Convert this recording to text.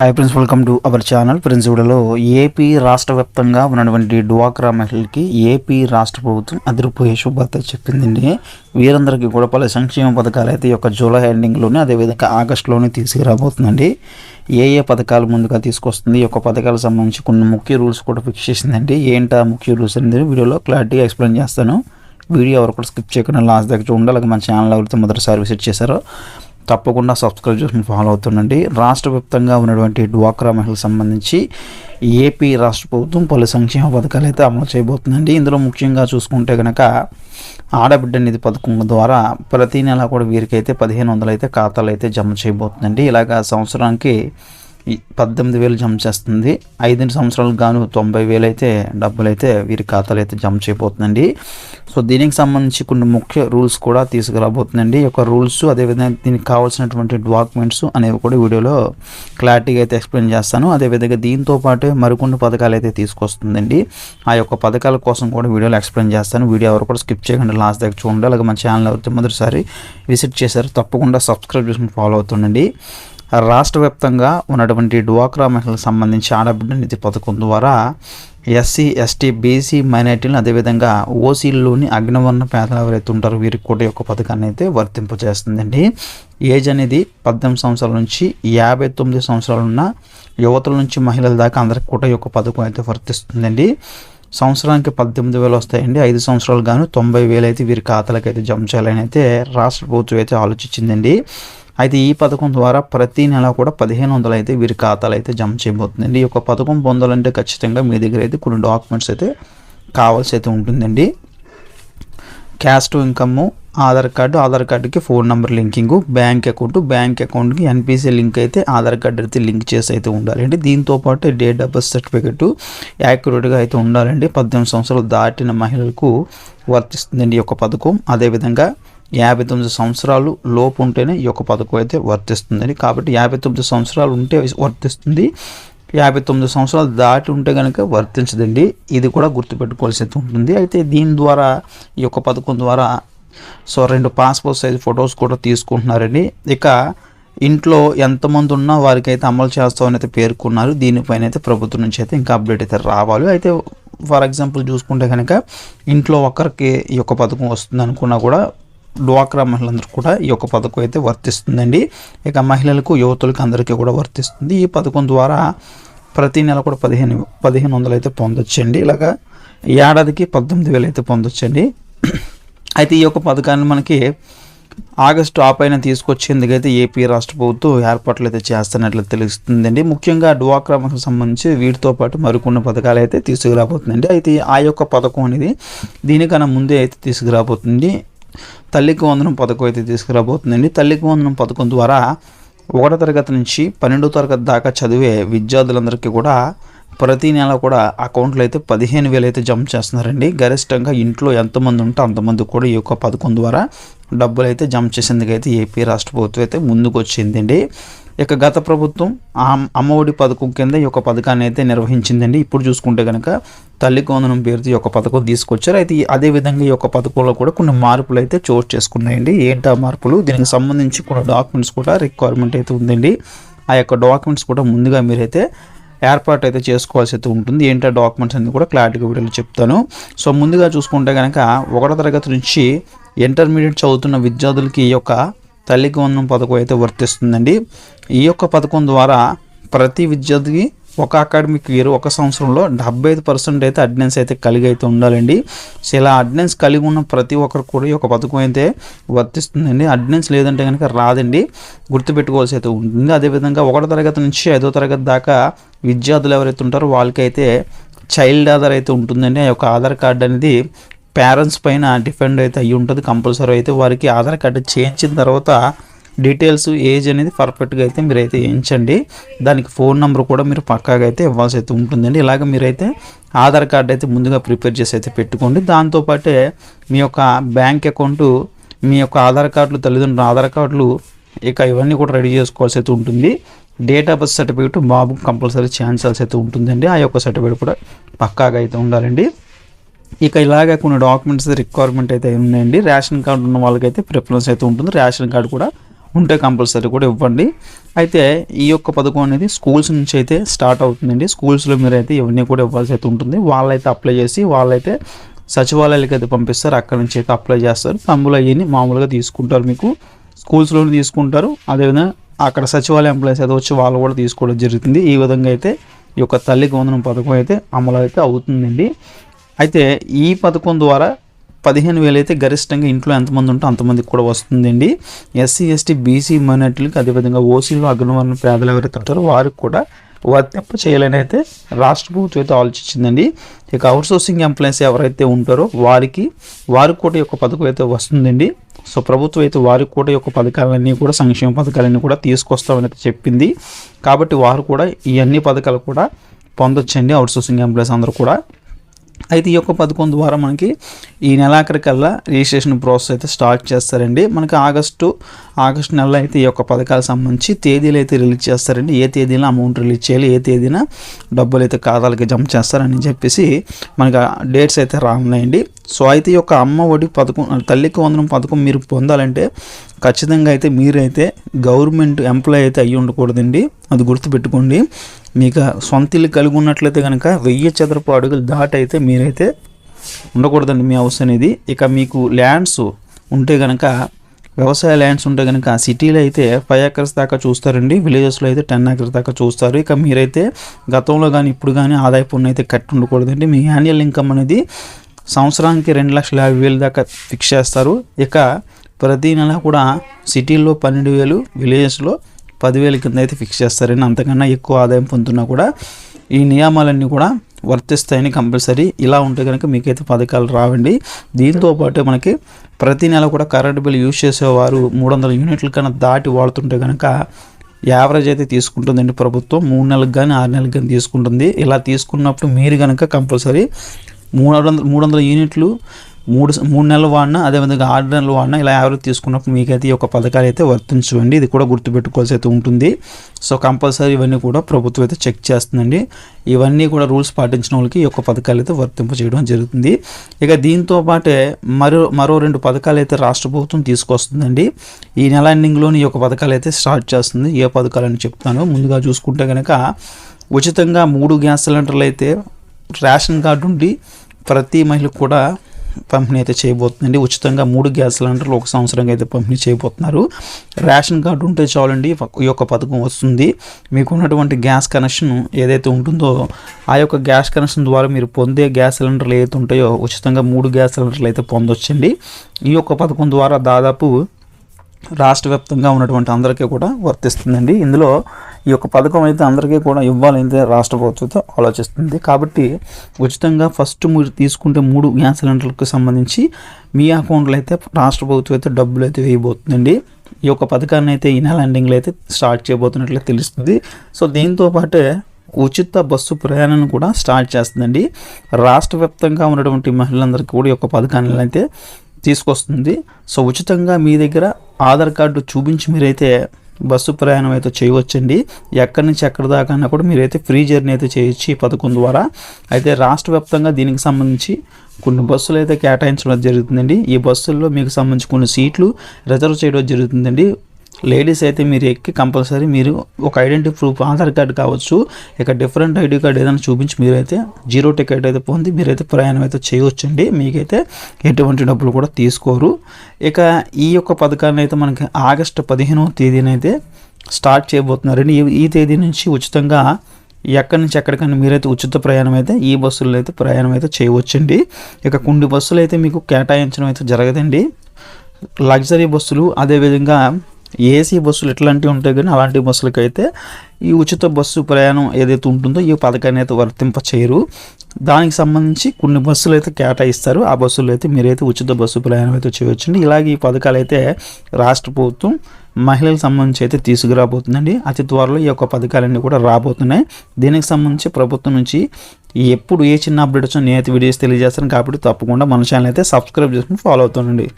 Hi friends welcome to our channel friends ఇవిడలో AP రాష్ట్ర వ్యాప్తంగా ఉన్నటువంటి డ్వాక్రా మహిళలకి ఏపీ రాష్ట్ర ప్రభుత్వం అదిరిపోయే శుభార్త చెప్పిందండి. వీరందరికీ కూడా పలు సంక్షేమ పథకాలు అయితే ఈ యొక్క జూలై ఎండింగ్లోనే అదేవిధంగా ఆగస్టులోనే తీసుకురాబోతుందండి. ఏ ఏ పథకాలు ముందుగా తీసుకొస్తుంది ఈ యొక్క పథకాలకు సంబంధించి కొన్ని ముఖ్య రూల్స్ కూడా ఫిక్స్ చేసిందండి. ఏంటా ముఖ్య రూల్స్ అనేది వీడియోలో క్లారిటీగా ఎక్స్ప్లెయిన్ చేస్తాను. వీడియో ఎవరు కూడా స్కిప్ చేయకుండా లాస్ట్ దగ్గర చూడండి అలాగే మన ఛానల్ ఎవరైతే మొదటిసారి విజిట్ చేశారో. తప్పకుండా సబ్స్క్రైబ్ చేసుకుని ఫాలో అవుతుండండి. రాష్ట్ర వ్యాప్తంగా ఉన్నటువంటి డ్వాక్రా మహిళలకు సంబంధించి ఏపీ రాష్ట్ర ప్రభుత్వం పలు సంక్షేమ పథకాలు అయితే అమలు చేయబోతుందండి. ఇందులో ముఖ్యంగా చూసుకుంటే కనుక ఆడబిడ్డ నిధి పథకం ద్వారా ప్రతి నెల కూడా వీరికైతే పదిహేను వందలు అయితే ఖాతాలు అయితే జమ చేయబోతుందండి. ఇలాగ సంవత్సరానికి పద్దెనిమిది వేలు జమ చేస్తుంది. ఐదు సంవత్సరాలకు గాను తొంభై వేలు అయితే డబ్బులు అయితే వీరి ఖాతాలు అయితే జమ చేయబోతుందండి. సో దీనికి సంబంధించి కొన్ని ముఖ్య రూల్స్ కూడా తీసుకురాబోతుందండి. ఈ యొక్క రూల్స్ అదేవిధంగా దీనికి కావాల్సినటువంటి డాక్యుమెంట్స్ అనేవి కూడా వీడియోలో క్లారిటీగా అయితే ఎక్స్ప్లెయిన్ చేస్తాను. అదేవిధంగా దీంతో పాటు మరికొన్ని పథకాలు అయితే తీసుకొస్తుందండి. ఆ యొక్క పథకాల కోసం కూడా వీడియోలో ఎక్స్ప్లెయిన్ చేస్తాను. వీడియో ఎవరు కూడా స్కిప్ చేయకుండా లాస్ట్ దగ్గర చూడండి. అలాగే మన ఛానల్ ఎవరైతే మొదటిసారి విజిట్ చేశారు తప్పకుండా సబ్స్క్రైబ్ చేసుకుని ఫాలో అవుతుండండి. రాష్ట్ర వ్యాప్తంగా ఉన్నటువంటి డ్వాక్రా మహిళలకు సంబంధించి ఆడబిడ్డ నిధి పథకం ద్వారా ఎస్సీ ఎస్టీ బీసీ మైనార్టీలను అదేవిధంగా ఓసీల్లోని అగ్నివర్ణ పేదలు ఎవరైతే ఉంటారో వీరికి కూడా యొక్క పథకాన్ని అయితే వర్తింపజేస్తుందండి ఏజ్ అనేది పద్దెనిమిది సంవత్సరాల నుంచి యాభై తొమ్మిది సంవత్సరాలు ఉన్న యువతల నుంచి మహిళల దాకా అందరికి కూడా యొక్క పథకం అయితే వర్తిస్తుందండి. సంవత్సరానికి పద్దెనిమిది వేలు వస్తాయండి. ఐదు సంవత్సరాలు గాను తొంభై వేలు అయితే వీరి ఖాతాలకు అయితే జమ చేయాలని అయితే రాష్ట్ర ప్రభుత్వం అయితే ఆలోచించిందండి. అయితే ఈ పథకం ద్వారా ప్రతి నెల కూడా పదిహేను వందలు అయితే వీరి ఖాతాలు అయితే జమ చేయబోతుందండి. ఈ యొక్క పథకం పొందాలంటే ఖచ్చితంగా మీ దగ్గర అయితే కొన్ని డాక్యుమెంట్స్ అయితే కావాల్సి అయితే ఉంటుందండి. Caste income Aadhaar card Aadhaar కార్డుకి phone number linking bank account bank అకౌంట్కి ఎన్పిసి లింక్ అయితే ఆధార్ కార్డు అయితే లింక్ చేసి అయితే ఉండాలండి. దీంతో పాటు డేట్ ఆఫ్ బర్త్ సర్టిఫికెట్ యాక్యురేట్గా అయితే ఉండాలండి. పద్దెనిమిది సంవత్సరాలు దాటిన మహిళలకు వర్తిస్తుందండి ఈ యొక్క పథకం. అదేవిధంగా యాభై తొమ్మిది సంవత్సరాలు లోపు ఉంటేనే ఈ యొక్క పథకం అయితే వర్తిస్తుందని. కాబట్టి యాభై తొమ్మిది సంవత్సరాలు ఉంటే వర్తిస్తుంది. యాభై తొమ్మిది సంవత్సరాలు దాటి ఉంటే కనుక వర్తించదండి. ఇది కూడా గుర్తుపెట్టుకోవాల్సి ఉంటుంది. అయితే దీని ద్వారా ఈ యొక్క పథకం ద్వారా సో రెండు పాస్పోర్ట్ సైజ్ ఫొటోస్ కూడా తీసుకుంటున్నారండి. ఇక ఇంట్లో ఎంతమంది ఉన్నా వారికి అయితే అమలు చేస్తామని అయితే పేర్కొన్నారు. దీనిపైన అయితే ప్రభుత్వం నుంచి అయితే ఇంకా అప్డేట్ అయితే రావాలి. అయితే ఫర్ ఎగ్జాంపుల్ చూసుకుంటే కనుక ఇంట్లో ఒకరికి ఈ యొక్క పథకం వస్తుంది అనుకున్నా కూడా డ్వాక్రా మహిళలందరూ కూడా ఈ యొక్క పథకం అయితే వర్తిస్తుందండి. ఇక మహిళలకు యువతులకు అందరికీ కూడా వర్తిస్తుంది. ఈ పథకం ద్వారా ప్రతి నెల కూడా పదిహేను పదిహేను వందలు అయితే పొందొచ్చండి. ఇలాగా ఏడాదికి పద్దెనిమిది వేలు అయితే పొందొచ్చండి. అయితే ఈ యొక్క పథకాన్ని మనకి ఆగస్టు ఆ పైన తీసుకొచ్చేందుకైతే ఏపీ రాష్ట్ర ప్రభుత్వం ఏర్పాట్లు అయితే చేస్తున్నట్లు తెలుస్తుందండి. ముఖ్యంగా డ్వాక్రాకు సంబంధించి వీటితో పాటు మరికొన్ని పథకాలు అయితే తీసుకురాబోతుందండి. అయితే ఆ యొక్క పథకం అనేది దీనికన్నా ముందే అయితే తీసుకురాబోతుంది తల్లికి వందనం పథకం అయితే తీసుకురాబోతుందండి. తల్లికి వందనం పథకం ద్వారా ఒకటో తరగతి నుంచి పన్నెండో తరగతి దాకా చదివే విద్యార్థులందరికీ కూడా ప్రతి నెల కూడా అకౌంట్లో అయితే పదిహేను వేలు అయితే జమ చేస్తున్నారండి. గరిష్టంగా ఇంట్లో ఎంతమంది ఉంటే అంతమంది కూడా ఈ యొక్క పథకం ద్వారా డబ్బులు అయితే జమ చేసేందుకైతే ఏపీ రాష్ట్ర ప్రభుత్వం అయితే ముందుకు వచ్చిందండి ఇక గత ప్రభుత్వం అమ్మఒడి పథకం కింద ఈ యొక్క పథకాన్ని అయితే నిర్వహించిందండి. ఇప్పుడు చూసుకుంటే కనుక తల్లి కోందనం పేరుతో ఈ యొక్క పథకం తీసుకొచ్చారు. అయితే అదే విధంగా ఈ యొక్క పథకంలో కూడా కొన్ని మార్పులు అయితే చోటు చేసుకున్నాయండి. ఏంటి మార్పులు? దీనికి సంబంధించి కొన్ని డాక్యుమెంట్స్ కూడా రిక్వైర్మెంట్ అయితే ఉందండి. ఆ యొక్క డాక్యుమెంట్స్ కూడా ముందుగా మీరైతే ఏర్పాటు అయితే చేసుకోవాల్సి అయితే ఉంటుంది. ఏంటో డాక్యుమెంట్స్ అన్ని కూడా క్లారిటీగా వీడియోలో చెప్తాను. సో ముందుగా చూసుకుంటే కనుక ఒకటో తరగతి నుంచి ఇంటర్మీడియట్ చదువుతున్న విద్యార్థులకి ఈ యొక్క తల్లికి వందనం పథకం అయితే వర్తిస్తుందండి. ఈ యొక్క పథకం ద్వారా ప్రతి విద్యార్థికి ఒక అకాడమిక్ ఇయర్ ఒక సంవత్సరంలో డెబ్బై ఐదు పర్సెంట్ అయితే అటెండెన్స్ అయితే కలిగి అయితే ఉండాలండి. సో ఇలా అటెండెన్స్ కలిగి ఉన్న ప్రతి ఒక్కరు కూడా ఈ యొక్క పథకం అయితే వర్తిస్తుందండి. అటెండెన్స్ లేదంటే కనుక రాదండి. గుర్తుపెట్టుకోవాల్సి అయితే ఉంటుంది. అదేవిధంగా ఒకటో తరగతి నుంచి ఐదో తరగతి దాకా విద్యార్థులు ఎవరైతే ఉంటారో వాళ్ళకైతే చైల్డ్ ఆధార్ అయితే ఉంటుందండి. ఆ యొక్క ఆధార్ కార్డు అనేది పేరెంట్స్ పైన డిపెండ్ అయితే అయ్యి ఉంటుంది కంపల్సరీ అయితే వారికి ఆధార్ కార్డు చేయించిన తర్వాత డీటెయిల్స్ ఏజ్ అనేది పర్ఫెక్ట్గా అయితే మీరైతే వేయించండి. దానికి ఫోన్ నెంబర్ కూడా మీరు పక్కాగా అయితే ఇవ్వాల్సి అయితే ఉంటుందండి. ఇలాగ మీరైతే ఆధార్ కార్డు అయితే ముందుగా ప్రిపేర్ చేసి అయితే పెట్టుకోండి. దాంతోపాటే మీ యొక్క బ్యాంక్ అకౌంటు మీ యొక్క ఆధార్ కార్డులు తల్లిదండ్రుల ఆధార్ కార్డులు ఇక ఇవన్నీ కూడా రెడీ చేసుకోవాల్సి అయితే ఉంటుంది. డేట్ ఆఫ్ బర్త్ సర్టిఫికేట్ బాబు కంపల్సరీ చేయించాల్సి అయితే ఉంటుందండి. ఆ యొక్క సర్టిఫికేట్ కూడా పక్కాగా అయితే ఉండాలండి. ఇక ఇలాగే కొన్ని డాక్యుమెంట్స్ రిక్వైర్మెంట్ అయితే ఉన్నాయండి. రేషన్ కార్డు ఉన్న వాళ్ళకైతే ప్రిఫరెన్స్ అయితే ఉంటుంది. రేషన్ కార్డు కూడా ఉంటే కంపల్సరీ కూడా ఇవ్వండి. అయితే ఈ యొక్క పథకం అనేది స్కూల్స్ నుంచి అయితే స్టార్ట్ అవుతుందండి. స్కూల్స్లో మీరు అయితే ఇవన్నీ కూడా ఇవ్వాల్సి అయితే ఉంటుంది. వాళ్ళైతే అప్లై చేసి వాళ్ళైతే సచివాలయాలకి అయితే పంపిస్తారు. అక్కడ నుంచి అయితే అప్లై చేస్తారు. తమ్ములు అయ్యి మామూలుగా తీసుకుంటారు మీకు. స్కూల్స్లోనే తీసుకుంటారు. అదేవిధంగా అక్కడ సచివాలయం ఎంప్లాయీస్ అయితే వచ్చి వాళ్ళు కూడా తీసుకోవడం జరుగుతుంది. ఈ విధంగా అయితే ఈ యొక్క తల్లికి వందనం పథకం అయితే అమలు అయితే అవుతుందండి. అయితే ఈ పథకం ద్వారా పదిహేను వేలు అయితే గరిష్టంగా ఇంట్లో ఎంతమంది ఉంటే అంతమందికి కూడా వస్తుందండి. ఎస్సీ ఎస్టీ బీసీ మైనార్టీలకు అదేవిధంగా ఓసీలో అగ్రవర్ణ పేదలు ఎవరైతే ఉంటారో వారికి కూడా వర్తింప చేయాలని అయితే రాష్ట్ర ప్రభుత్వం అయితే ఆలోచించిందండి. ఇక అవుట్సోర్సింగ్ ఎంప్లాయీస్ ఎవరైతే ఉంటారో వారికి వారికి కూడా యొక్క పథకం అయితే వస్తుందండి. సో ప్రభుత్వం అయితే వారికి కూడా యొక్క పథకాలన్నీ కూడా సంక్షేమ పథకాలన్నీ కూడా తీసుకొస్తామని అయితే చెప్పింది. కాబట్టి వారు కూడా ఈ అన్ని పథకాలు కూడా పొందొచ్చండి. అవుట్సోర్సింగ్ ఎంప్లాయీస్ అందరూ కూడా అయితే ఈ యొక్క పథకం ద్వారా మనకి ఈ నెలాఖరికల్లా రిజిస్ట్రేషన్ ప్రాసెస్ అయితే స్టార్ట్ చేస్తారండి. మనకి ఆగస్టు ఆగస్టు నెలలో అయితే ఈ యొక్క పథకాలకు సంబంధించి తేదీలు అయితే రిలీజ్ చేస్తారండి. ఏ తేదీన అమౌంట్ రిలీజ్ చేయాలి ఏ తేదీన డబ్బులు అయితే ఖాతాలకి జమ చేస్తారని చెప్పేసి మనకి డేట్స్ అయితే రానున్నాయండి. సో అయితే ఈ యొక్క అమ్మ ఒడి పథకం తల్లికి వందనం పథకం మీరు పొందాలంటే ఖచ్చితంగా అయితే మీరైతే గవర్నమెంట్ ఎంప్లాయ్ అయితే అయ్యి ఉండకూడదండి. అది గుర్తుపెట్టుకోండి. మీకు సొంత ఇల్లు కలిగి ఉన్నట్లయితే కనుక వెయ్యి చదరపు అడుగులు దాటైతే మీరైతే ఉండకూడదండి మీ హౌస్ అనేది. ఇక మీకు ల్యాండ్స్ ఉంటే కనుక వ్యవసాయ ల్యాండ్స్ ఉంటే కనుక సిటీలో అయితే ఫైవ్ ఏకర్స్ దాకా చూస్తారండి. విలేజెస్లో అయితే టెన్ ఏకర్స్ దాకా చూస్తారు. ఇక మీరైతే గతంలో కానీ ఇప్పుడు కానీ ఆదాయ పన్ను అయితే కట్టి ఉండకూడదండి. మీ యాన్యువల్ ఇన్కమ్ అనేది సంవత్సరానికి రెండు లక్షల యాభై వేలు దాకా ఫిక్స్ చేస్తారు. ఇక ప్రతి నెల కూడా సిటీల్లో పన్నెండు వేలు విలేజెస్లో పదివేల కింద అయితే ఫిక్స్ చేస్తారని అంతకన్నా ఎక్కువ ఆదాయం పొందుతున్నా కూడా ఈ నియమాలన్నీ కూడా వర్తిస్తాయని కంపల్సరీ ఇలా ఉంటే కనుక మీకైతే పథకాలు రావండి. దీంతో పాటు మనకి ప్రతి నెల కూడా కరెంట్ బిల్ యూజ్ చేసేవారు మూడు వందల యూనిట్ల కన్నా దాటి వాడుతుంటే కనుక యావరేజ్ అయితే తీసుకుంటుందండి ప్రభుత్వం. మూడు నెలలకు కానీ ఆరు నెలలకు కానీ తీసుకుంటుంది. ఇలా తీసుకున్నప్పుడు మీరు కనుక కంపల్సరీ మూడు వందల మూడు వందల యూనిట్లు మూడు మూడు నెలలు వాడినా అదేవిధంగా ఆరు నెలలు వాడినా ఇలా యావరేజ్ తీసుకున్నప్పుడు మీకైతే ఈ యొక్క పథకాలు అయితే వర్తించవండి. ఇది కూడా గుర్తుపెట్టుకోవాల్సి అయితే ఉంటుంది. సో కంపల్సరీ ఇవన్నీ కూడా ప్రభుత్వం అయితే చెక్ చేస్తుందండి. ఇవన్నీ కూడా రూల్స్ పాటించిన వాళ్ళకి ఈ యొక్క పథకాలు అయితే వర్తింప చేయడం జరుగుతుంది. ఇక దీంతో పాటే మరో మరో రెండు పథకాలు అయితే రాష్ట్ర ప్రభుత్వం తీసుకొస్తుందండి. ఈ నెల ఎండింగ్లోని ఈ యొక్క పథకాలు అయితే స్టార్ట్ చేస్తుంది. ఏ పథకాలు అని చెప్తాను ముందుగా చూసుకుంటే కనుక ఉచితంగా మూడు గ్యాస్ సిలిండర్లు అయితే రేషన్ కార్డు ఉండి ప్రతి మహిళకు కూడా పంపిణీ అయితే చేయబోతుందండి. ఉచితంగా మూడు గ్యాస్ సిలిండర్లు ఒక సంవత్సరంగా అయితే పంపిణీ చేయబోతున్నారు. రేషన్ కార్డు ఉంటే చాలండి ఈ యొక్క పథకం వస్తుంది. మీకు ఉన్నటువంటి గ్యాస్ కనెక్షన్ ఏదైతే ఉంటుందో ఆ యొక్క గ్యాస్ కనెక్షన్ ద్వారా మీరు పొందే గ్యాస్ సిలిండర్లు ఏదైతే ఉంటాయో ఉచితంగా మూడు గ్యాస్ సిలిండర్లు అయితే పొందొచ్చండి. ఈ యొక్క పథకం ద్వారా దాదాపు రాష్ట్ర వ్యాప్తంగా ఉన్నటువంటి అందరికీ కూడా వర్తిస్తుందండి. ఇందులో ఈ యొక్క పథకం అయితే అందరికీ కూడా ఇవ్వాలైతే రాష్ట్ర ప్రభుత్వంతో ఆలోచిస్తుంది. కాబట్టి ఉచితంగా ఫస్ట్ మీరు తీసుకుంటే మూడు గ్యాస్ సిలిండర్లకు సంబంధించి మీ అకౌంట్లో అయితే రాష్ట్ర ప్రభుత్వం అయితే డబ్బులు అయితే వేయబోతుందండి. ఈ యొక్క పథకాన్ని అయితే ఈ నెల ఎండింగ్లో అయితే స్టార్ట్ చేయబోతున్నట్లు తెలుస్తుంది. సో దీంతో పాటే ఉచిత బస్సు ప్రయాణాన్ని కూడా స్టార్ట్ చేస్తుందండి. రాష్ట్ర వ్యాప్తంగా ఉన్నటువంటి మహిళలందరికీ కూడా ఈ యొక్క పథకాన్ని అయితే తీసుకొస్తుంది. సో ఉచితంగా మీ దగ్గర ఆధార్ కార్డు చూపించి మీరైతే బస్సు ప్రయాణం అయితే చేయవచ్చండి. ఎక్కడి నుంచి ఎక్కడి దాకా కూడా మీరైతే ఫ్రీ జర్నీ అయితే చేయొచ్చు ఈ పథకం ద్వారా. అయితే రాష్ట్ర వ్యాప్తంగా దీనికి సంబంధించి కొన్ని బస్సులు అయితే కేటాయించడం జరుగుతుందండి ఈ బస్సుల్లో మీకు సంబంధించి కొన్ని సీట్లు రిజర్వ్ చేయడం జరుగుతుందండి. లేడీస్ అయితే మీరు ఎక్కి కంపల్సరీ మీరు ఒక ఐడెంటిటీ ప్రూఫ్ ఆధార్ కార్డ్ కావచ్చు ఇక డిఫరెంట్ ఐడి కార్డ్ ఏదైనా చూపించి మీరైతే జీరో టికెట్ అయితే పొంది మీరైతే ప్రయాణం అయితే చేయవచ్చండి మీకైతే ఎటువంటి డబ్బులు కూడా తీసుకోరు. ఇక ఈ యొక్క పథకాన్ని అయితే మనకి ఆగస్టు పదిహేనవ తేదీనైతే స్టార్ట్ చేయబోతున్నారండి. ఈ ఈ తేదీ నుంచి ఉచితంగా ఎక్కడి నుంచి ఎక్కడికైనా మీరైతే ఉచిత ప్రయాణం అయితే ఈ బస్సుల్లో అయితే ప్రయాణం అయితే చేయవచ్చండి. ఇక కొన్ని బస్సులు అయితే మీకు కేటాయించడం అయితే జరగదండి. లగ్జరీ బస్సులు అదేవిధంగా ఏసీ బస్సులు ఎట్లాంటివి ఉంటాయి కానీ అలాంటి బస్సులకైతే అయితే ఈ ఉచిత బస్సు ప్రయాణం ఏదైతే ఉంటుందో ఈ పథకాన్ని అయితే వర్తింప చేయరు దానికి సంబంధించి కొన్ని బస్సులు అయితే కేటాయిస్తారు. ఆ బస్సులు అయితే మీరైతే ఉచిత బస్సు ప్రయాణం అయితే చేయవచ్చండి. ఇలాగే ఈ పథకాలు అయితే రాష్ట్ర ప్రభుత్వం మహిళలకు సంబంధించి అయితే తీసుకురాబోతుందండి. అతి త్వరలో ఈ యొక్క పథకాలన్నీ కూడా రాబోతున్నాయి. దీనికి సంబంధించి ప్రభుత్వం నుంచి ఎప్పుడు ఏ చిన్న అప్డేట్ వచ్చినా నేనైతే వీడియోస్ తెలియజేస్తాను కాబట్టి తప్పకుండా మన ఛానల్ అయితే సబ్స్క్రైబ్ చేసుకుని ఫాలో అవుతానండి